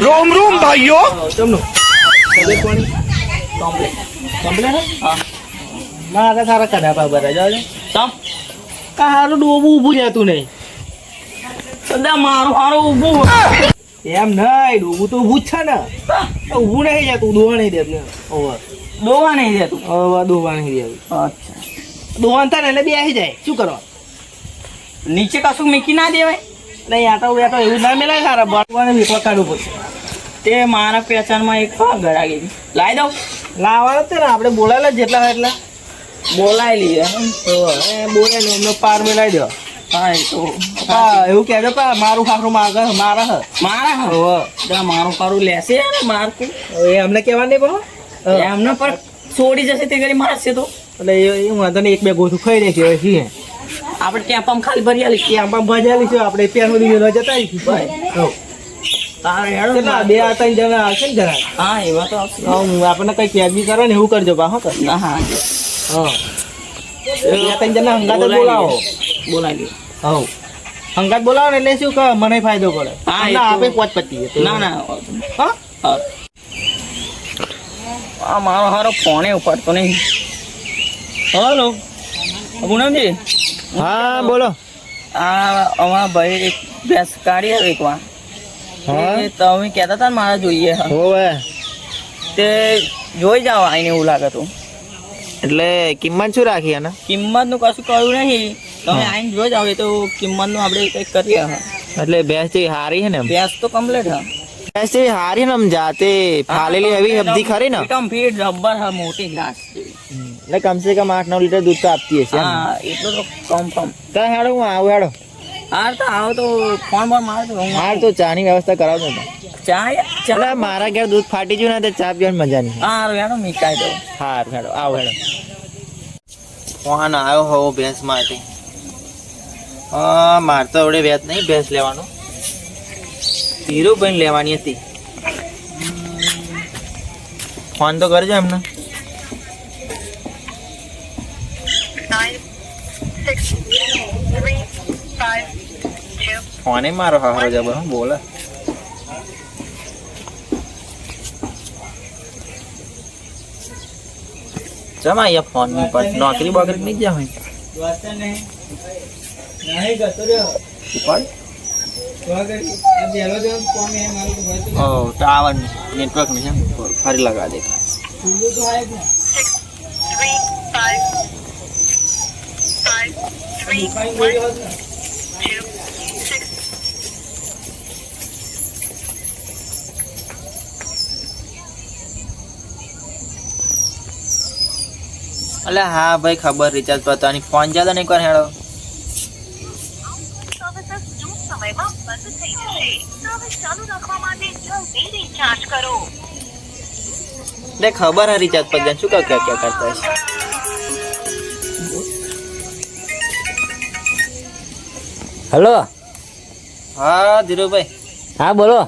રોમ રોમ ભાઈઓ. મારા સારા કડા પા બધા જાવ તમ ડોબું ઊભું રહેતું નહીં. સદા મારું હારું ઊભું એમ નહીં ડોબું તો ઊભું જ છે ને. ઊભું નહીં જતું દોવા નહીં દેતું ઓવર. ડોવા નહીં દેતું હવે દોવા નહીં દેતું અચ્છા. દોવાન ને એટલે બેસી જાય. શું કરવા? નીચે કશું મીકી ના દેવાય? નહીં આટો બેટો એવું ના મેલાય સારા બાળકોને વીટવા કાઢવું પડશે. તે મારા પહેચાનમાં એક આગળ આવી ગઈ લાવી દઉં? લાવવાનું જ છે ને આપણે બોલાયેલા જ જેટલા હોય એટલા. બોલાવી લઈએ તો એ બોલે એમનો પાર મેલાવી દો. હા એ તો. પા એવું કહેજો પા મારું ખાખરું માગે મારા હ. મારા હા? હોવે. મારું કારું લેશે ને મારતું હવે એમને કહેવા નહીં પણ એમને પર છોડી જશે તે કરી મારશે તો. એટલે એ વાંધો નહીં એક બે ગોથું ખાઈ રહેશે હવે છીએ ત્યાં પણ ખાલી ભરી આલી કે આંબા ભજાલી છે આપણે પેનું સુધી જતા આવીશું હેડો બે આ ત્રણ જણા આવશે ને જરા હા એવા તો આવશે. હું આપણને કઈ કેદબી કરો ને એવું કરજો બા હો કર હા હા. હા ત્રણ જણા હંગાત બોલાવો બોલાવી. હવ હંગાત બોલાવો ને એટલે શું કહે? મને ફાયદો પડે. ના તો- આપે પોચ પતી ના ના હા હા. આ મારો હારો ફોને ઉપાડતો નહીં. હલો. પૂનમજી હા બોલો. આ અમારા ભાઈ એક ભેંસ કાઢી આવે એક વાર એ તમે કહેતા હતા ને મારા જોઈએ. હા. હોવે. તે જોઈ જાઓ આઈને એવું લાગે તો. એટલે કિંમત શું રાખી આના કિંમતનું કશું કહ્યું નહીં. તમે આઈને જોઈ જાઓ એ તો કિંમતનું આપણે કંઈક કરીએ એટલે ભેંસ જે હારી છે ને ભેંસ તો કમ્પ્લીટ હા ભેંસ જે હારી ને આમ જાતે ફાલેલી એવી હબધી ખરી ને? એકદમ ફીટ રબર હા મોટી ઘાસ જેવી. એટલે કમસે કમ આઠ નવ લીટર દૂધ તો આપતી હશે હા એટલું તો કન્ફર્મ તો હેડો હું આવું હેડો. હાર તો આવો તો ફોન પણ મારે તો હાર તો ચાની વ્યવસ્થા કરાવજો ને. ચા ચા એટલે મારા ઘેર દૂધ ફાટી ગયું ને તો ચા પીવાની મજા નહીં. હા હેડો મીકાઈ દો હાર હેડો આવો હેડો. ફોન આવ્યો હોવો ભેંસ માટે. મારે તો આવડે વેત નહીં ભેંસ લેવાનો. ધીરુભાઈ લેવાની હતી. ફોન તો કરજો એમને. ફોને મારો હારો જબર હું બોલે જમા અહીંયા ફોન પર નોકરી બોકરી નહીં જ્યાં હોય ઉપાડ ઓ ટાવર નેટવર્ક નહીં ફરી લગા દે અલે હા ભાઈ ખબર રિચાર્જ પતાની ફોન જ્યાદા નહીં કોણ હેડો. ચાલુ ખબર હા રિચાર્જ પત શું ક્યાં ક્યાં કરતા હશે? હલો. હા ધીરુભાઈ. હા બોલો.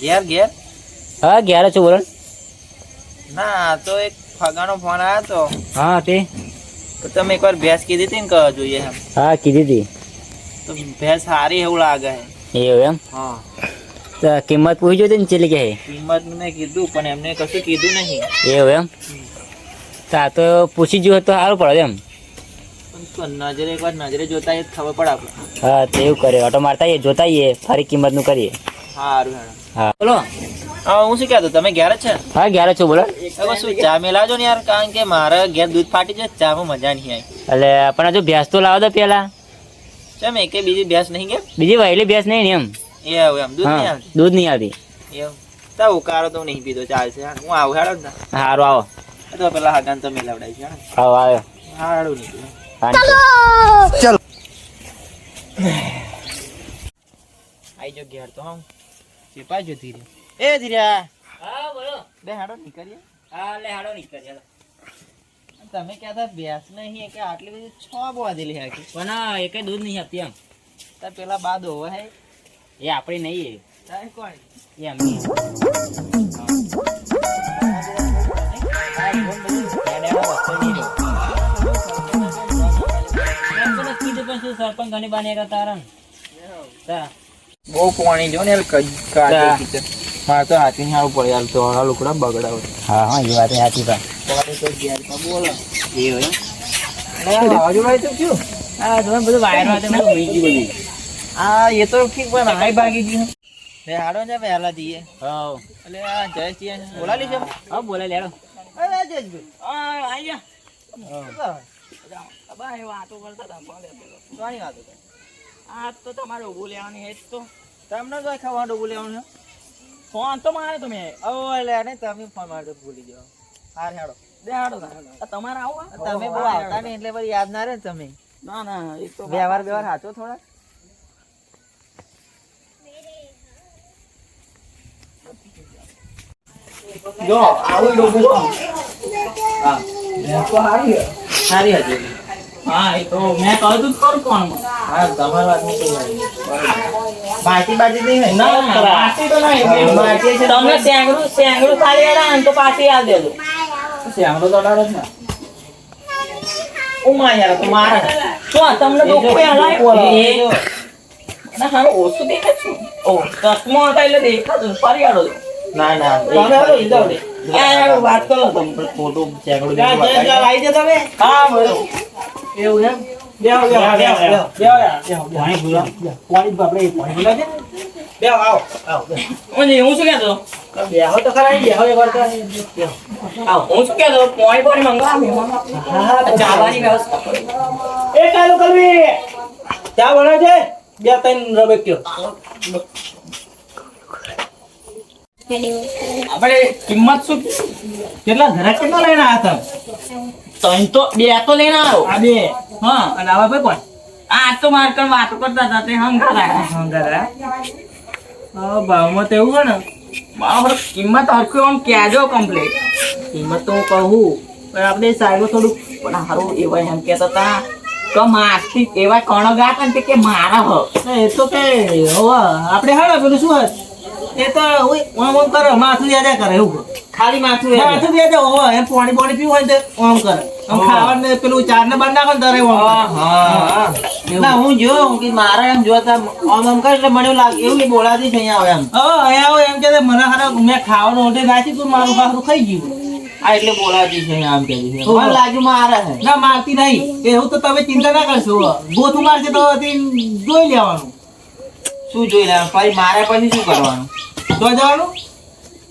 ઘેર ઘેર? હા ઘેર છો બોલો. ના તો એક ફગાનો ફોન આવ્યો તો. હા તે. તો તમે એકવાર ભેંસ કીધી હતી ને કહો જોઈએ એમ. હા કીધી હતી. તો ભેંસ સારી એવું લાગે. છે એવું એમ? હા. તો કિંમત પૂછી જોતી ને ચેલી કે કિંમત મેં કીધું પણ એમને કશું કીધું નહીં. એવું એમ? તો આ તો પૂછી જો તો સારું પડે એમ. તો નજરે એકવાર નજરે જોતા એ ખબર પડે આપણે હા તો એવું કરે ઓટો મારતા એ જોતા એ ફરી કિંમતનું કરીએ. સારું હા. બોલો. હા હું શું કહેતો? તમે ઘેર જ છે? હા ઘેર છો. બોલો. શું ચા મેલાવજો ને યાર કારણ કે મારા ઘેર દૂધ ફાટી જાય ચામાં મજા નહીં આવી. એટલે પણ હજુ ભેંસ તો લાવો દો પેલા. ચમ એક બીજી ભેંસ નહીં કેમ બીજી વહેલી ભેંસ નહીં એમ એમ. એવું એમ દૂધ નહીં હા આવતી? દૂધ નહીં આવતી. એવું. તો ઉકારો તો નહીં પીધો ચાલશે હું આવું હેડો ને. સારું આવો. તો પેલા હગાન તો મેલાવડાય છે. આવો આવ્યો હાડું નહીં હા આઈ જો ઘેર તો હમ ચેપાજો ધીરે. એ ધીરે. હા બોલો. બે હાડો નીકળીએ. હા લે હાડો નીકળ તમે કહેતા ભેંસ નહીં કે આટલી બધી છ બોધેલી હાકી પણ આ એકે દૂધ નહીં આપતી એમ. તો પેલા બાદ હોવે હે. એ આપણી નહીં એ. કોણ? એ એમની. સરપંચ ઘણી બાને તારણ બહુ પાણી જો ને. મારે તો હાથી ને આવું પડે હાલ તો હાલ લોકડા બગડાવ. હા હા એ વાત હાથી પા પાણી તો ઘેર તો બોલો. એવું એમ? વાવાઝોડા તો કયું હા તમે બધું વાયરમાં બધું ઉઈ ગયું બધું. આ એ તો ઠીક પણ હાઈ ભાગી ગયું. રે હાડો ને વહેલા જઈએ. હા એટલે આ છે? હા બોલા લેડો. અરે હા. વાતો કરતા હતા બોલે વાત કોની આ તો તમારે ઊભું લેવાની હેજ તો. તમને તો ખાવાનું ઊભું લેવાનું ફોન તો મારે તમે. ઓ લે ને તમે ફોન માટે ભૂલી જાઓ. હાર હેડો. દેહાડો આ તમારે આવો તમે બહુ આવતા નહીં એટલે પછી યાદ ના રહે ને તમે. ના ના એ તો વ્યવહાર વ્યવહાર સાચો થોડા જો આવું લોકો હા સારી હતી. હા એ તો મેં કહ્યું તું કોણ? હા તમારી વાત નહીં ના તો નહીં પાછી છે. ખાલી ને તો આલ દેજો. શ્યામલો તો અડાડે જ ને. ઉમા યાર તો મારે. શું તમને હલાય ના હારો ઓછું દેખાય છું. ઓ. ચશ્મો હતા એટલે દેખાતું ફરી આડો ના ના તમે. વાત કરો તમે ફોટો ચેકડો આવી જાય તમે હા એવું એમ? બે ત્રણ રમે કયો આપણે કિંમત શું? કેટલા? ઘરા કેટલા લઈને આવ્યા ત્રણ તો બે તો લઈને આવ્યો. આ બે. હા. અને આવા ભાઈ કોણ? આ તો માર કણ વાતો કરતા હતા તે હંગારા હંગારા હા ભાવમાં તો એવું ને. બરાબર કિંમત હરખું આમ કહેજો કમ્પ્લીટ કિંમત તો હું કહું પણ આપણે સારું થોડુંક પણ સારું એવા એમ કહેતા હતા. તો મારથી એવા કણો ગાતા ને કે મારા હ એ તો કે હવે. આપણે હા પેલું શું હોય? એ તો ઓમ ઓમ કરે માથું યાદ કરે એવું ખાલી માથું માથું યાદ હવે એમ પાણી પાણી પીવું હોય તો ઓમ કરે. આમ ખાવાનું પેલું ચાર ને બાર નાખો તારે ઓમ ના હું જો કે મારા એમ જોતા આમ આમ કરે એટલે મને લાગે એવું બોલાતી છે અહીંયા આવે એમ. હા અહીંયા આવે એમ કે મને ખરા મેં ખાવાનું ઓઢે નાખી તું મારું ખાવાનું ખાઈ ગયું. આ એટલે બોલાતી છે આમ કે છે. મને લાગ્યું મારે છે ના મારતી નહીં. એવું તો તમે ચિંતા ના કરશો. ગોથું મારશે તો તે જોઈ લેવાનું. શું જોઈ લેવાનું? પછી મારે પછી શું કરવાનું? તો જવાનું?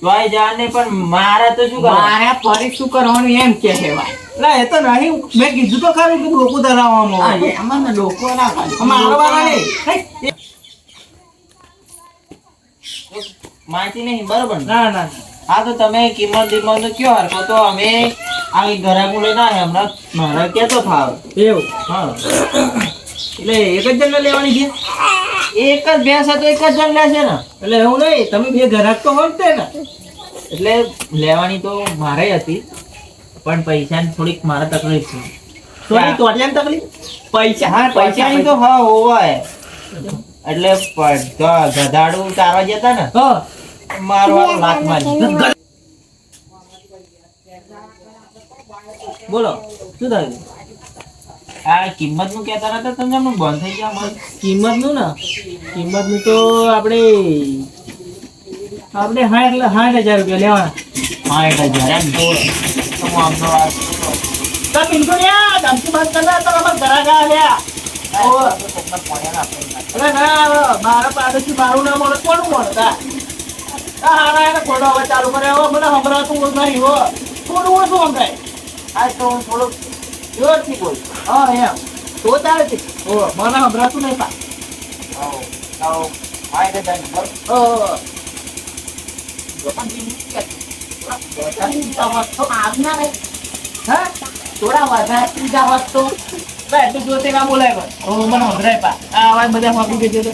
જોઈ જવાને પણ મારે તો શું મારે ફરી શું કરવાનું એમ કે છે ના એ તો નહીં. મેં કીધું તો ખરું કે લોકો ધરાવવાનું એમાં લોકો ના. મારો વાળા નહીં. માહિતી નહીં બરોબર ના? ના હા તો તમે કિંમત દિમતનું કયો હરકો તો અમે આ ઘરે લઈને આવ્યા હમણાં મારા કેતો થાવ? એવું. હા. એટલે એક જ જણ લેવાની છે? એક જ ભેંસ તો એક જ જણ લેશે ને. એટલે એવું નહીં તમે બે ઘરાક તો હોય જ તે ને. એટલે લેવાની તો મારે હતી પણ પૈસાની થોડીક મારે તકલીફ છે. થોડી ટોટિયાની તકલીફ? પૈસા હા પૈસાની તો હા હોવાય એટલે ગધાડું ચારવા જતા ને મારવા લાત મારી. બોલો શું થયું? આ કિંમતનું કહેતા હતા તમને એમનું બંધ થઈ ગયા કિંમતનું ને? કિંમતનું તો આપણે આપણે સાઠ સાઠ હજાર રૂપિયા લેવાના. સાઠ હજાર એમ તો. તો હું આમનો વાત તો ધમકી બંધ તો અમાર ઘરા ગયા લ્યા અરે ના મારા પાડોશી મારું નામ મળે કોણ મળતા આ હારા એને હવે ચાલુ કરે હવે હમણાં સંભળાતું નહીં હો. થોડું ઓછું સંભળાય? આ તો હું થોડુંક જોરથી બોલ. હા એમ. તો ચાલે છે? ઓ મને સંભળાતું નહીં પા થોડા વધારે ત્રીજા હોત તો? તું જોતે ના બોલાય પણ ઓ મને સંભળાય પા. આ અવાજ બધા ફાપી ગયો તો.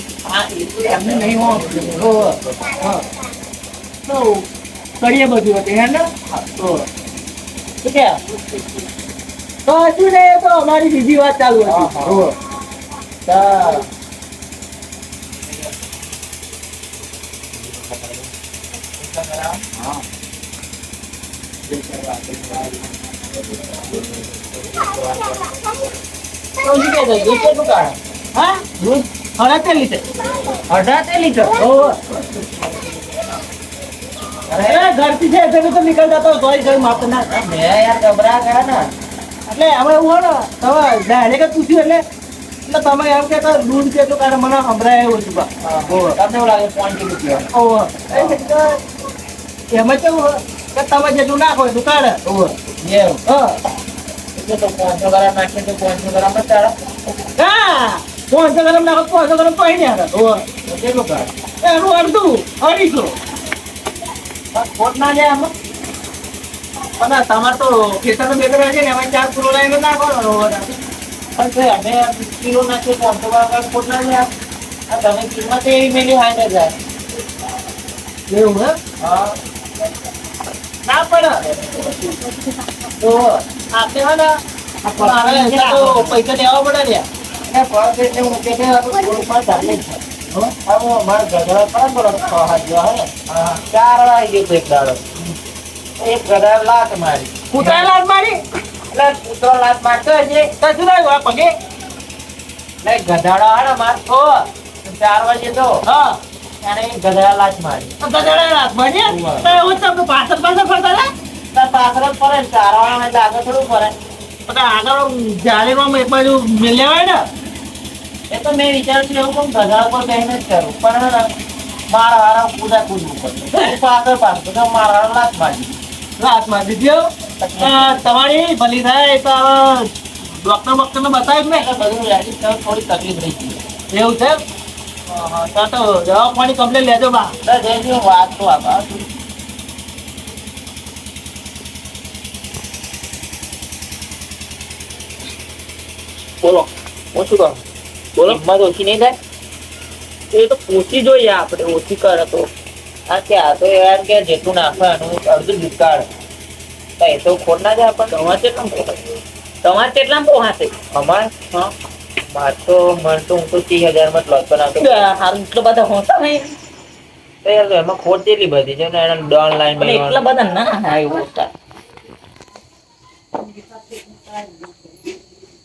એમને નહીં હો ઓ હા તો કરીએ બધું. હતું હે ને? તો. કે હજુ ને તો અમારી બીજી વાત ચાલુ હતી. તો? અઢાર લીટર અઢાર લીટર ઘરથી છે એટલે તો નીકળ જતો તોય કઈ માપ ના થાય. મેં યાર ગભરા ગયા ને. એટલે હવે એવું હોય ને તમે ડાયરેક્ટ પૂછ્યું એટલે એટલે તમે એમ કે દૂધ કેટલું કારણ મને સંભળાય એવું છું બા. તમને એવું લાગે ફોન કેટલું ઓહો. એમ કેવું હોય કે તમે જેટલું નાખો એટલું કાઢે. એવું હા. એટલે તો પાંચસો ગ્રામ નાખીએ તો પાંચસો ગ્રામ જ ચાલે. હા પાંચસો ગ્રામ નાખો પાંચસો ગ્રામ તો અહીં આવે કેટલું કાઢે? એનું અડધું અઢીસો. ખોટ ના જાય આમાં? તમારે તો ખેતરનો બેકર છે ને અમે ચાર લાવીને નાખો પણ અમે કિલો નાખીએ આ તમે કિંમત એ મેલી હજાર એવું હે હા ના પણ તો આપણે હે ને મારે તો પૈસા દેવા પડે ને ફળ એટલે હું કે છે થોડું પણ ચાલે જ છે હો? આ હું મારા ગધેડા પર હાથ હે ચાર વાળી ગયો એક દાડો એક ગધા લાત મારી. કૂતરા લાત મારી? એટલે કૂતરો લાત મારતો હશે તો શું થયું આ પગે? એટલે ગધાડો હાડો મારતો. ચાર વાગે તો હા. અને લાત મારી. તો ગધેડા લાત મારી તો એવું તમને પાછળ પાછળ ફરતા હતા? પાછળ જ ફરે ચાર વાળા આગળ થોડું ફરે. પણ આગળ જાળીમાં એક બાજુ મેલ્યા હોય ને? એ તો મેં વિચાર્યું છું એવું પણ ગધા પર બેસીને જ કરું. પણ મારા વાળા કૂદા કૂદવું પડે. પાછળ પાછળ તો મારા વાળા લાત મારી. લાત મારી દીધી તમારી ભલી થાય તો ડોક્ટર બોક્ટરને બતાવ્યું ને બધું થોડી તકલીફ રહી ગઈ. એવું છે હા, હા, તો તો દવા પાણી કમ્પ્લેટ લેજો બા. તો વાત તો આપા બોલો હું શું કહું? બોલો. કિંમત ઓછી નહીં થાય? એ તો પૂછી જોઈએ આપણે ઓછી કરે તો. આ કે આ તો યાર કે જેટલું નાખે એનું અડધું દૂધ તો એ તો ખોટ ના જાય પણ તમારે કેટલામ પોહાય તમારે કેટલામ પોહાશે અમાર? હા. માર તો તો હું તો ત્રીસ હજારમાં લોટ બનાવતો. હારું એટલા બધા હોતા નહીં. તો યાર એમાં ખોટ કેટલી બધી છે ને એને ડોન લાઈન એટલા બધા ના હોતા.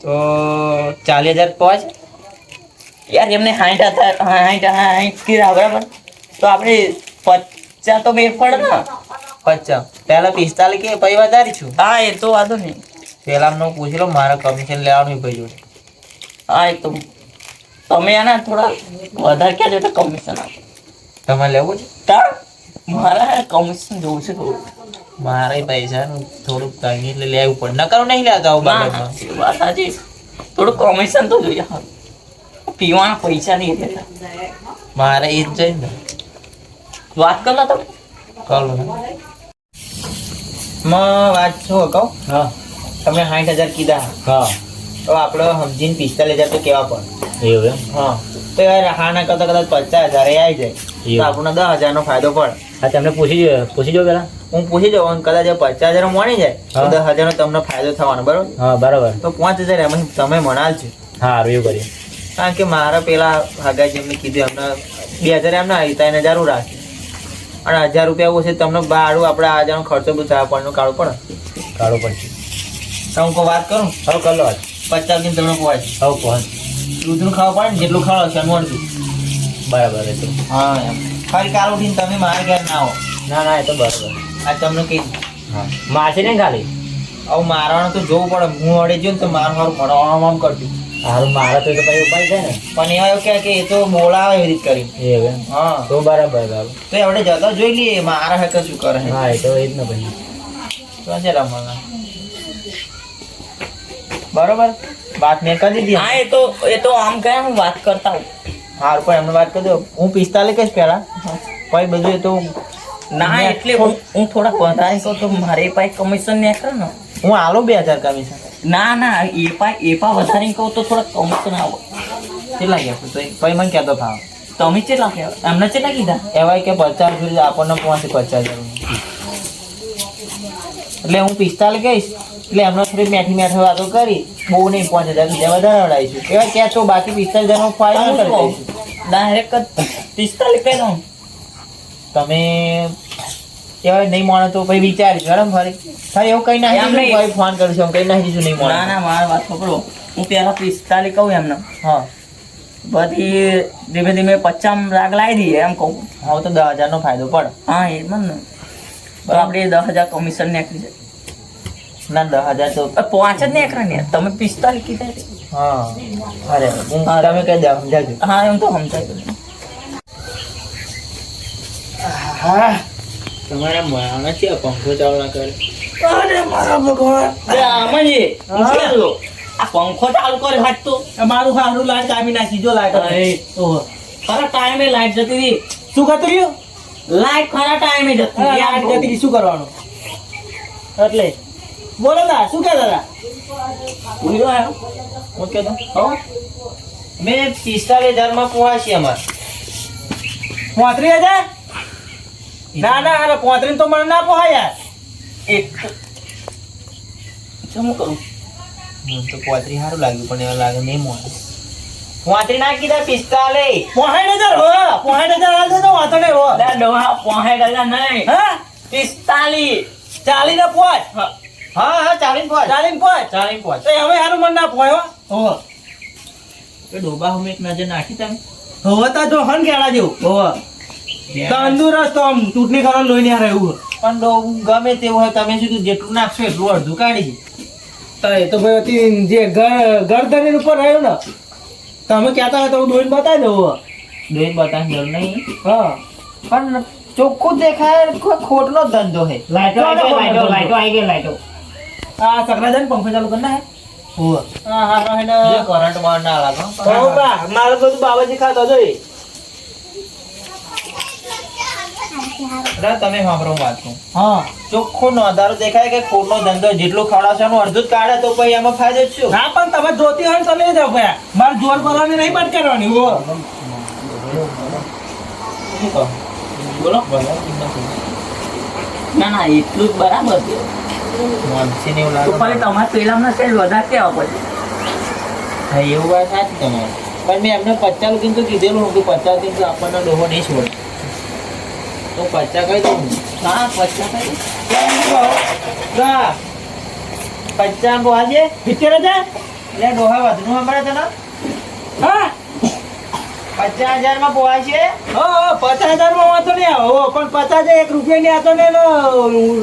તો ચાલીસ હજાર પહોંચ યાર એમને હાઈટ હતા હાઈટ હાઈટ કીધા બરાબર? તો આપણે પચાસ તો મેળ પડે ને. પચાસ પહેલા પિસ્તાલીસ કે પછી વધારી છું. હા એ તો વાંધો નહીં. પેલા નું પૂછી લો મારે કમિશન લેવાનું ભાઈ જોડે હા એ તો તમે એના થોડા વધારે ક્યાં જોતા કમિશન આપો. તમારે લેવું છે? તા મારા કમિશન જોવું છે થોડું. મારે પૈસા નું થોડુંક તંગી એટલે લેવું પડે. નકર નહીં લેતા હું બાબતમાં. વાત સાચી. થોડું કમિશન તો જોઈએ. પીવાના પૈસા નહીં દેતા. મારે એ જ જોઈએ ને વાત કર લો તમે. કરું માં વાત શું કહું? હા. તમે સાઠ હજાર કીધા. હા. તો આપણે સમજીને પિસ્તાલીસ હજાર તો કેવા પડે? એવું એમ? હા. તો યાર હાના કરતા કદાચ પચાસ હજાર આવી જાય. તો આપણને દસ હજાર નો ફાયદો પડે. હા તમને પૂછી જો પૂછી જો પેલા. હું પૂછી જાઉં અને કદાચ પચાસ હજાર મળી જાય તો દસ હજાર નો તમને ફાયદો થવાનો બરોબર? હા બરાબર. તો પાંચ હજાર એમાં તમે મણાલ છે. હા એવું કરીએ. કારણ કે મારા પેલા હગાજી એમને કીધું એમને બે હજાર એમને આવી ત્રણ હજાર હું રાખી. અને હજાર રૂપિયા ઓછે તમને ભાડું આપણે આ હજારનો ખર્ચો બધું થાય પડે કાળો પડે. કાઢો પડશે. તો હું કોઈ વાત કરું? હવે કર લો પચાસ દિન તમને પહોંચ હવે પહોંચ દૂધનું ખાવા પડે ને જેટલું ખાવા છે એનું બરાબર એ તો. હા એમ. ફરી કાલ ઉઠીને તમે મારા ઘેર ના આવો. ના ના એ તો બરાબર. આ તમને કહી હા. મારશે ને ખાલી? આવું મારવાનું તો જોવું પડે. હું અડે જો ને તો મારું સારું કરજો. કરતું મારે તો એ તો પછી ઉપાય છે ને. પણ એવા એવું કહે કે એ તો બોલાવે એવી રીત કરી. એવું હા. તો બરાબર બરાબર તો આપણે જતા જોઈ લઈએ મારા હકે શું કરે હા એ તો એ જ ને ભાઈ. તો છે રમવાના. બરોબર? વાત મેં કરી દીધી હા એ તો એ તો આમ કહે હું વાત કરતા હું હાર પણ એમને વાત કરી દો હું પિસ્તાલીસ કહીશ પહેલા. પછી બધું એ તો ના એટલે હું હું થોડા વધારે તો મારે પાસે કમિશન ને કરે ને. હું આલો બે હજાર કમિશન ના ના એ પા એ પા વધારે કહું તો થોડા કમિશન આવો કેટલા ગયા તો? પછી મને કહેતો ખાવ તમે કેટલા કહેવા? એમને કેટલા કીધા? એવાય કે પચાસ સુધી આપણને પહોંચે પચાસ. હજાર એટલે હું પિસ્તાલીસ કહીશ. એટલે એમને થોડી મેઠી મેઠી વાતો કરી. બહુ નહીં પાંચ હજાર બીજા વધારે વડાવીશું એવા ક્યાં છો બાકી પિસ્તાલીસ હજારનો ફાયદો કરી દઈશું ડાયરેક્ટ પિસ્તાલીસ કહી દઉં તમે કહેવાય નહીં માનો તો પછી વિચારીશ. બરાબર ફરી. ફરી એવું કઈ નહીં. ભાઈ ફોન કરીશું કઈ નાખી દઈશું નહીં ના માનો. ના મારો વાત પકડો હું પહેલાં પિસ્તાલીસ કહું એમને. હા. પછી ધીમે ધીમે પચામ લાખ લાવી દઈએ એમ કહું. તો દસ હજારનો ફાયદો પડે. હા એ પણ ને. આપણે દસ હજાર કમિશન નીકળી જાય. ના દસ હજાર તો પાંચ જ નીકળે ને. તમે પિસ્તાલીસ કીધા. હા. અરે હું તમે કહી દો સમજાજો હા એમ તો સમજાય હા. તમારા માણસ છે પંખો ચાલુ ના કરે. અરે મારા ભગવાન. આમાં. આ પંખો ચાલુ કરે હાથ તો. મારું હારું લાઈટ કાપી નાખી જો લાઈટ ઓહો. ખરા ટાઈમે લાઈટ જતી હતી? શું કરતું રહ્યું? લાઈટ ખરા ટાઈમે જતી. લાઈટ જતી હતી શું કરવાનું? એટલે. બોલો દા શું કહેતા હતા? ઉડ્યો આવ્યો. હું કહેતો હો. મેં પિસ્તાલીસ હજારમાં છે અમાર. પાંત્રીસ હજાર? ના ના અરે પોતરીને તો મને ના પોહાય યાર. એક. શું કરું? મને તો પોતરી સારું લાગ્યું પણ એવું લાગે નહીં મોં પોતરી ના કીધા પિસ્તાલે પોહાઈ હજાર હો. પોહાઈ હજાર હાલ દેજો વાંધો નહીં હો. ના ડોહા પોહાઈ ગયા નહીં. હા? પિસ્તાલી ચાલી ને પોચ? હા. હા હા ચાલીને પોચ. ચાલીને પોચ. ચાલીને પોચ. તો હવે હારું મન ના પોયો હો. એ ડોબા હમે એક નજર નાખી તમે હવે તો જો હન કેળા જેવું. હો. તંદુરસ્ત આમ ચૂંટણી કરવા લોહી આ એવું પણ ડો- ગમે તેવું હોય તમે શું જેટલું નાખશો એટલું અડધું કાઢી તો તો ભાઈ જે ગરદની ઉપર રહ્યું ને તમે કહેતા હોય તો હું દોઈને બતાવી દઉં દોઈને બતાવી દઉં નહીં. હા. પણ ચોખ્ખું દેખાય ખોટનો ધંધો હે. લાઈટો લાઈટો લાઈટો આવી ગઈ. લાઈટો. આ સકરાજન પંખો ચાલુ કર ના હે હા હા કરંટ માર ના લાગો મારે બધું બાબાજી ખાતો જોઈ તમે સાંભળો વાત કહું. હા. ચોખ્ખો નોંધારો દેખાય કે ખોટનો ધંધો જેટલું ખવડાવશો એનું અડધું જ કાઢે તો પછી એમાં ફાયદો જ શું? ના પણ તમે જોતી હોય તો લઈ જાઓ ભાઈ મારે જોર કરવાની નહીં બંધ કરવાની હો. બોલો. ના ના એટલું જ બરાબર છે. મોનસીને એવું લાગે પણ તમારે પેલામાં સેલ વધારે કેવા પડે હા એવું વાત સાચી તમારે. પણ મેં એમને પચાસ રૂપિયા કીધેલું હતું પચાસ રૂપિયા આપણને ડોહો નહીં છોડે તો પચાસ કહી દઉં? હા પચાસ કઈ ના આજે? સિત્તેર હજાર? એટલે ડોહા વધનું સાંભળે તને. હા. પચાસ હજારમાં પોહા છે? હો હો, પચાસ હજારમાં વાંધો નહીં આવે. પણ પચાસ એક રૂપિયા ની આતો ને લો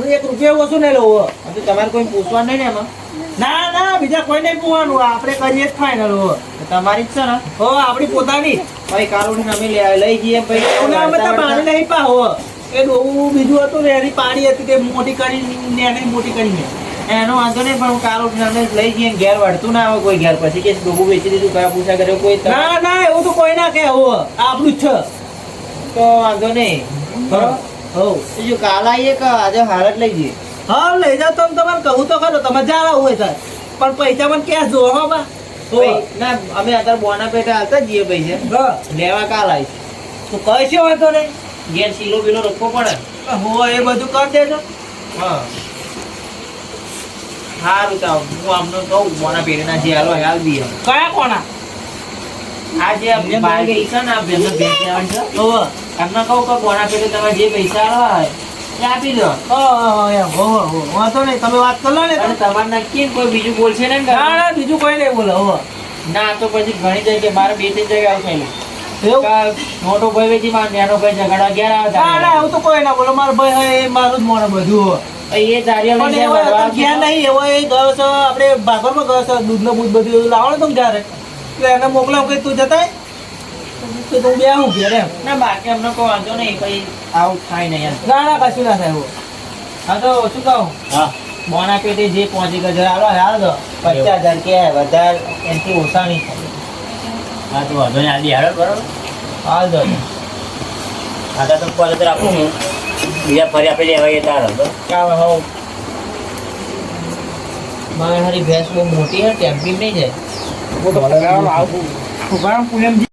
એક રૂપિયા ઓછું નહીં લો હો તમારે કોઈ પૂછવાનું નહીં ને એમાં? ના ના બીજા કોઈ નહીં પૂવાનું આપણે કરીએ જ ફાઈનલ હો તો તમારી જ છે ને? હો આપણી પોતાની. ભાઈ કારોડી અમે લઈ જઈએ પાણી નહીં પા હો એ ડોવું બીજું હતું ને એની પાણી હતી તે મોટી કરીને એને મોટી કરીને. એનો વાંધો નહીં પણ કારોડી અમે લઈ જઈએ ઘેર વળતું ના આવે કોઈ ઘેર. પછી કે ડોબું વેચી દીધું કયા પૂછા કર્યો કોઈ ના ના એવું તો કોઈ ના કે હો. આપણું જ છે. તો વાંધો નહીં. બરોબર? હો. બીજું કાલ આવીએ કે આજે હાલ જ લઈ જઈએ? હા લઈ જાઓ તો તમારે કહું તો ખરો તમે જાવ હોય સર પણ પૈસા મને ક્યાં જો હો બા? હો. ના અમે અત્યારે બોના પેટે હાલતા જઈએ પૈસા લેવા કાલ આવીશ. તો કશો વાંધો નહીં? ઘેર શીલો બીલો રોકવો પડે. હો એ બધું કરી દેજો. હા. સારું તો હું આમને કહું બોના પેટેના જે હાલો હાલ દઈએ કયા કોના? આ જે બહાર ગઈ છે ને આ હો એમને કહું કે બોના પેટે તમે જે પૈસા આલવા હોય આપી દો. વાંધો નહીં તમે વાત કરી ને. તમારે નક્કી કોઈ બીજું બોલશે ને ના ના બીજું કોઈ નહીં બોલો હો. ના તો પછી ઘણી જગ્યાએ મારે બે ત્રણ જગ્યાએ આવું થયેલું એવું? કે મોટો ભાઈ વેચી માં નાનો ભાઈ ઝઘડા ઘેર આવે ના ના એવું તો કોઈ ના બોલો. મારો ભાઈ મારું જ મોને બધું એ હતો ક્યાં નહીં એવો એ ગયો છે આપણે ગયો છે દૂધનું બૂધ બધું લાવવાનું હતું ઘરે. એટલે એને મોકલાવ કે તું જતા રહે. તો તું બે હું ઘેર ના બાકી અમને કોઈ વાંધો નહીં પછી આવું થાય નહીં ના ના કશું ના થાય હા તો શું કહું હા બોના પેટે જે પહોંચી ગયો હાલો હાલ દો પચાસ હજાર કે વધારે એનાથી ઓછા નહીં થાય હા તો વાંધો નહીં આલી હાલો બરોબર હાલ દો હા તો કોલ તો રાખું હું બીજા ફરી આપણે લેવા ગયા તાર કામ હો મારે હારી ભેંસ બહુ મોટી હે ટેમ્પી નહીં જાય ઊભા